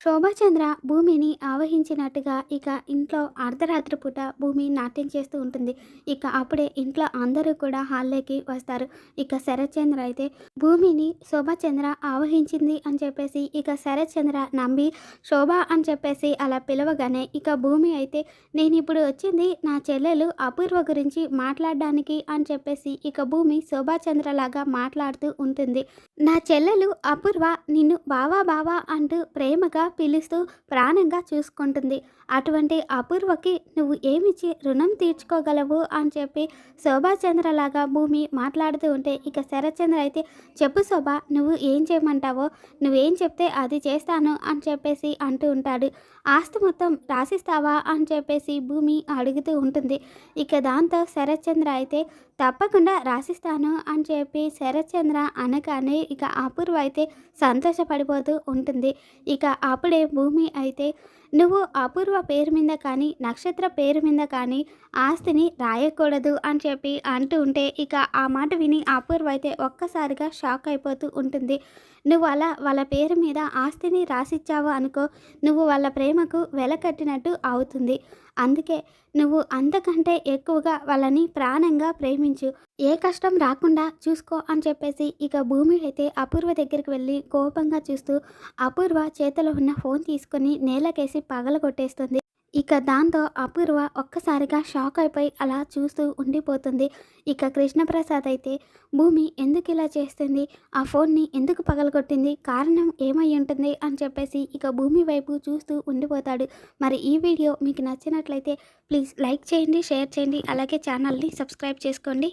శోభాచంద్ర భూమిని ఆవహించినట్టుగా ఇక ఇంట్లో అర్ధరాత్రి పూట భూమి నాట్యం చేస్తూ ఉంటుంది. ఇక అప్పుడే ఇంట్లో అందరూ కూడా హాల్లోకి వస్తారు. ఇక శరత్చంద్ర అయితే భూమిని శోభాచంద్ర ఆవహించింది అని చెప్పేసి ఇక శరత్చంద్ర నమ్మి శోభ అని చెప్పేసి అలా పిలవగానే ఇక భూమి అయితే నేను ఇప్పుడు వచ్చింది నా చెల్లెలు అపూర్వ గురించి మాట్లాడడానికి అని చెప్పేసి ఇక భూమి శోభాచంద్ర లాగా మాట్లాడుతూ ఉంటుంది. నా చెల్లెలు అపూర్వ నిన్ను బావా బావా అంటూ ప్రేమగా పిలుస్తూ ప్రాణంగా చూసుకుంటుంది. అటువంటి అపూర్వకి నువ్వు ఏమిచ్చి రుణం తీర్చుకోగలవు అని చెప్పి శోభాచంద్రలాగా భూమి మాట్లాడుతూ ఉంటే ఇక శరత్చంద్ర అయితే చెప్పు శోభ నువ్వు ఏం చేయమంటావో? నువ్వేం చెప్తే అది చేస్తాను అని చెప్పేసి అంటూ ఉంటాడు. ఆస్తి మొత్తం రాసిస్తావా అని చెప్పేసి భూమి అడుగుతూ ఉంటుంది. ఇక దాంతో శరత్చంద్ర అయితే తప్పకుండా రాసిస్తాను అని చెప్పి శరత్చంద్ర అనగానే ఇక అపూర్వ అయితే సంతోషపడిపోతూ ఉంటుంది. ఇక అప్పుడే భూమి అయితే నువ్వు అపూర్వ పేరు మీద కానీ నక్షత్ర పేరు మీద కానీ ఆస్తిని రాయకూడదు అని చెప్పి అంటూ ఉంటే ఇక ఆ మాట విని అపూర్వ అయితే ఒక్కసారిగా షాక్ అయిపోతూ ఉంటుంది. నువ్వు అలా వాళ్ళ పేరు మీద ఆస్తిని రాసిచ్చావు అనుకో నువ్వు వాళ్ళ ప్రేమకు వెల కట్టినట్టు అవుతుంది. అందుకే నువ్వు అంతకంటే ఎక్కువగా వాళ్ళని ప్రాణంగా ప్రేమించు. ఏ కష్టం రాకుండా చూసుకో అని చెప్పేసి ఇక భూమి అయితే అపూర్వ దగ్గరికి వెళ్ళి కోపంగా చూస్తూ అపూర్వ చేతిలో ఉన్న ఫోన్ తీసుకొని నేలకేసి పగలగొట్టేస్తుంది. ఇక దాంతో అపూర్వ ఒక్కసారిగా షాక్ అయిపోయి అలా చూస్తూ ఉండిపోతుంది. ఇక కృష్ణప్రసాద్ అయితే భూమి ఎందుకు ఇలా చేస్తుంది? ఆ ఫోన్ని ఎందుకు పగలగొట్టింది? కారణం ఏమై ఉంటుంది? అని చెప్పేసి ఇక భూమి వైపు చూస్తూ ఉండిపోతాడు. మరి ఈ వీడియో మీకు నచ్చినట్లయితే ప్లీజ్ లైక్ చేయండి షేర్ చేయండి అలాగే ఛానల్ని సబ్స్క్రైబ్ చేసుకోండి.